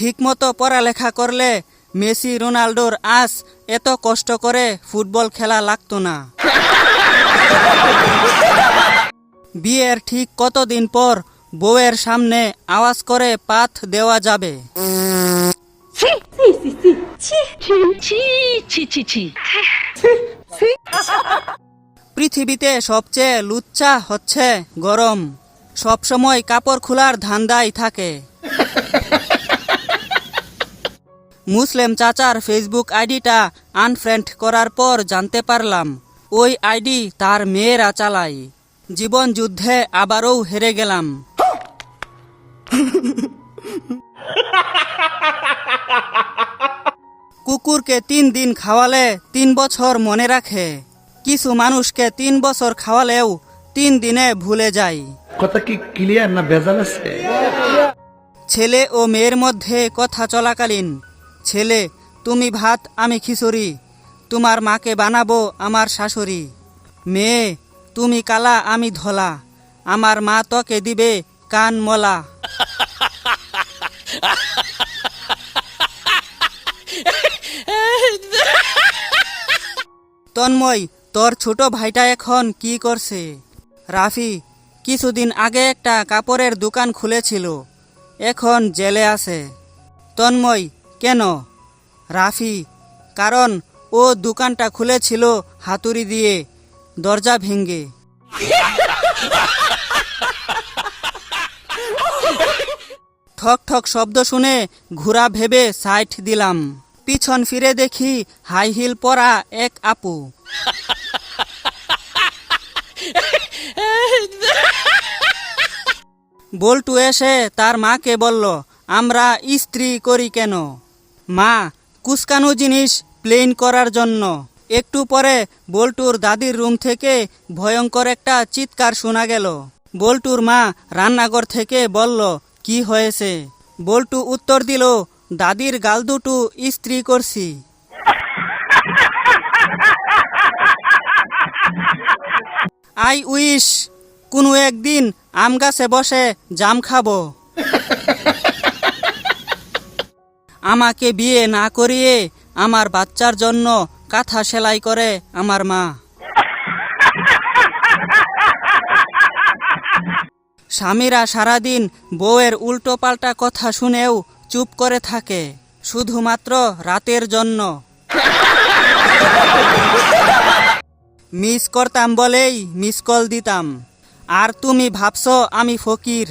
ঠিকমতো পড়ালেখা করলে মেসি রোনাল্ডোর আজ এত কষ্ট করে ফুটবল খেলা লাগতো না বিয়ের ঠিক কতদিন পর বউয়ের সামনে আওয়াজ করে পাথ দেওয়া যাবে পৃথিবীতে সবচেয়ে লুচ্চা হচ্ছে গরম সবসময় কাপড় খোলার ধান্দাই থাকে মুসলিম চাচার ফেসবুক আইডিটা আনফ্রেন্ড করার পর জানতে পারলাম ওই আইডি তার মেয়েরা চালায়। জীবন যুদ্ধে আবারও হেরে গেলাম। কুকুরকে তিন দিন খাওয়ালে তিন বছর মনে রাখে। কিছু মানুষকে তিন বছর খাওয়ালেও তিন দিনে ভুলে যায়। কথা কি ক্লিয়ার না ভেজাল আছে? ছেলে ও মেয়ের মধ্যে কথা চলাকালীন ছেলে, তুমি ভাত, আমি খিচুড়ি। তোমার মাকে বানাবো আমার শাশুড়ি। মেয়ে, তুমি কালা, আমি ধলা। আমার মা তোকে দিবে কান মলা। তন্ময়, তোর ছোট ভাইটা এখন কি করছে? রাফি, কিছুদিন আগে একটা কাপড়ের দোকান খুলেছিল। এখন জেলে আছে। তন্ময় কেন? রাফি, কারণ ও দোকানটা খুলেছিল হাতুড়ি দিয়ে, দরজা ভেঙ্গে ঠক ঠক শব্দ শুনে ঘোরা ভেবে সাইট দিলাম। পিছন ফিরে দেখি হাই হিল পরা এক আপু। বল্টু এসে তার মাকে বলল, আমরা ইস্ত্রি করি কেন? মা, কুসকানো জিনিস প্লেন করার জন্য। একটু পরে বল্টুর দাদির রুম থেকে ভয়ঙ্কর একটা চিৎকার শোনা গেল। বল্টুর মা রান্নাঘর থেকে বলল, কি হয়েছে? বল্টু উত্তর দিল, দাদির গাল দুটো ইস্ত্রি করছি। আই উইশ, কোনো একদিন আম গাছে বসে জাম খাব। আমাকে বিয়ে না করিয়ে আমার বাচ্চার জন্য কাঁথা সেলাই করে আমার মা। স্বামীরা সারাদিন বউয়ের উল্টো পাল্টা কথা শুনেও চুপ করে থাকে, শুধুমাত্র রাতের জন্য। মিস করতাম বলেই মিস কল দিতাম। আর তুমি ভাবছ আমি ফকির।